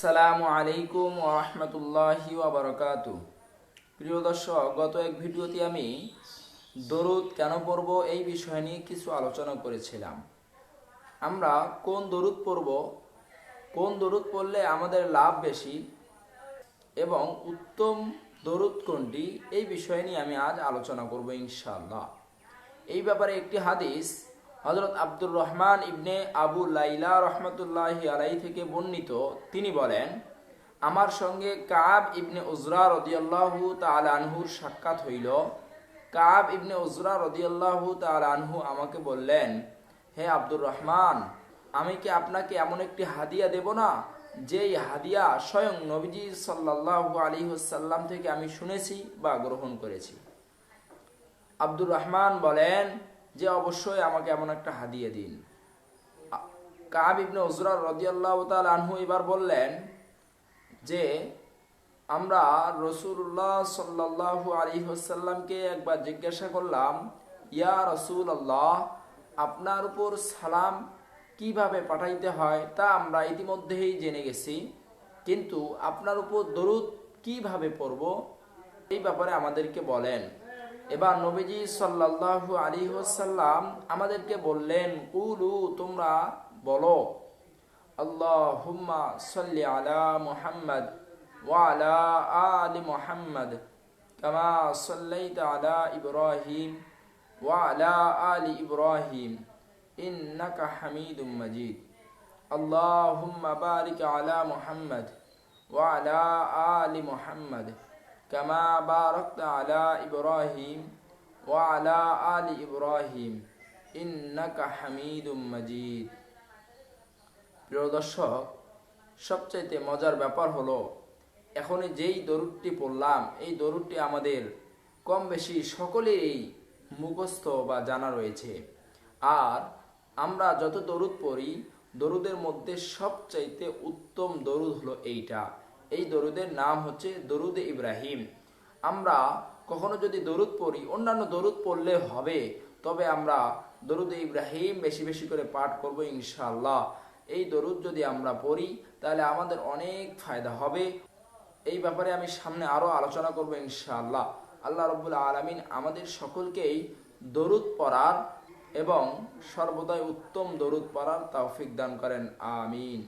আসসালামু আলাইকুম রহমতুল্লাহি ওবরকাত প্রিয় দর্শক, গত এক ভিডিওতে আমি দরুদ কেন পড়ব এই বিষয় নিয়ে কিছু আলোচনা করেছিলাম। আমরা কোন দরুদ পড়ব, কোন দরুদ পড়লে আমাদের লাভ বেশি এবং উত্তম দরুদ কোনটি, এই বিষয় নিয়ে আমি আজ আলোচনা করব ইনশাআল্লাহ। এই ব্যাপারে একটি হাদিস হজরত আব্দুর রহমান ইবনে আবু লাইলা রহমতুল্লাহ আলাই থেকে বর্ণিত, তিনি বলেন, আমার সঙ্গে কাব ইবনে উজরা রদিয়াল্লাহু তাল আনহুর সাক্ষাৎ হইল। কাব ইবনে উজরা রদিয়াল্লাহু তাল আনহু আমাকে বললেন, হে আব্দুর রহমান, আমি কি আপনাকে এমন একটি হাদিয়া দেব না, যেই হাদিয়া স্বয়ং নবীজি সাল্লাল্লাহু আলী সাল্লাম থেকে আমি শুনেছি বা গ্রহণ করেছি? আব্দুর রহমান বলেন যে অবশ্যই আমাকে এমন একটা হাদিয়ে দিন। কাব ইবনে উজরা রদিয়াল্লাহ তাল আনহু এবার বললেন যে, আমরা রসুল্লাহ সাল্লাহ আলী হোসাল্লামকে একবার জিজ্ঞাসা করলাম, ইয়া রসুল আল্লাহ আপনার উপর সালাম কীভাবে পাঠাইতে হয়? তা আমরা ইতিমধ্যেই জেনে গেছি। কিন্তু আপনার উপর দরুদ কীভাবে পড়ব? এই ব্যাপারে আমাদেরকে বলেন। এবার নবীজি সাল্লাল্লাহু আলী ওসাল্লাম আমাদেরকে বললেন, কুলু, তোমরা বলো, আল্লাহুম্মা সাল্লি আলা মুহাম্মদ ওয়া আলা মুহাম্মদ কামা সাল্লাইতা আলা ইব্রাহিম ওয়া আলা ইব্রাহিম ইন্নাকা হামিদুম মাজিদ। আল্লাহুম্মা বারিক আলা মুহাম্মদ ওয়া আলা আলি মুহাম্মদ كما باركت على إبراهيم وعلى آل إبراهيم إنك حميد مجيد প্রিয় দর্শক সবচাইতে মজার ব্যাপার হলো এখন যেই দরুদটি পড়লাম এই দরুদটি আমাদের কম বেশি সকলেরই মুখস্থ বা জানা রয়েছে আর আমরা যত দরুদ পড়ি দরুদের মধ্যে সবচাইতে উত্তম দরুদ হলো এইটা এই দরুদের নাম হচ্ছে দরুদ ইব্রাহিম। আমরা কখনো যদি দরুদ পড়ি, অন্যান্য দরুদ পড়লে হবে, তবে আমরা দরুদ ইব্রাহিম বেশি বেশি করে পাঠ করব ইনশাআল্লাহ। এই দরুদ যদি আমরা পড়ি, তাহলে আমাদের অনেক ফায়দা হবে। এই ব্যাপারে আমি সামনে আরও আলোচনা করব ইনশাআল্লাহ। আল্লাহ রব্বুল আলমিন আমাদের সকলকেই দরুদ পড়ার এবং সর্বদাই উত্তম দরুদ পড়ার তৌফিক দান করেন। আমিন।